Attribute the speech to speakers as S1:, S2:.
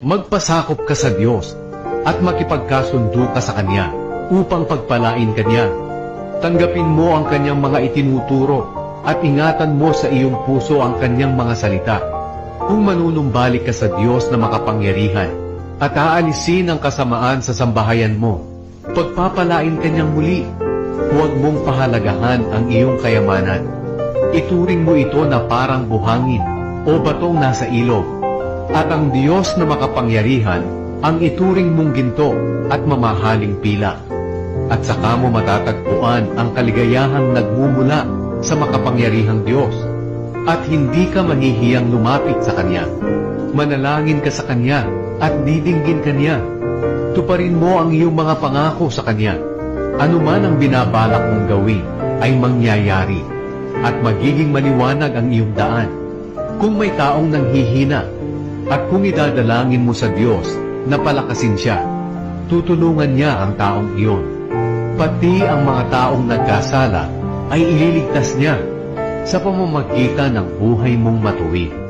S1: Magpasakop ka sa Diyos at makipagkasundo ka sa Kanya upang pagpalain Kanya. Tanggapin mo ang Kanyang mga itinuturo at ingatan mo sa iyong puso ang Kanyang mga salita. Kung manunumbalik ka sa Diyos na makapangyarihan at aalisin ang kasamaan sa sambahayan mo, pagpapalain Kanyang muli. Huwag mong pahalagahan ang iyong kayamanan. Ituring mo ito na parang buhangin o batong nasa ilog at ang Diyos na makapangyarihan ang ituring mong ginto at mamahaling pila. At saka mo matatagpuan ang kaligayahang nagmumula sa makapangyarihang Diyos. At hindi ka mahihiyang lumapit sa Kanya. Manalangin ka sa Kanya at didinggin Kanya. Tuparin mo ang iyong mga pangako sa Kanya. Ano man ang binabalak mong gawin ay mangyayari at magiging maliwanag ang iyong daan. Kung may taong nanghihina at kung idadalangin mo sa Diyos na palakasin siya, tutulungan niya ang taong iyon. Pati ang mga taong nagkasala ay ililigtas niya sa pamamagitan ng buhay mong matuwid.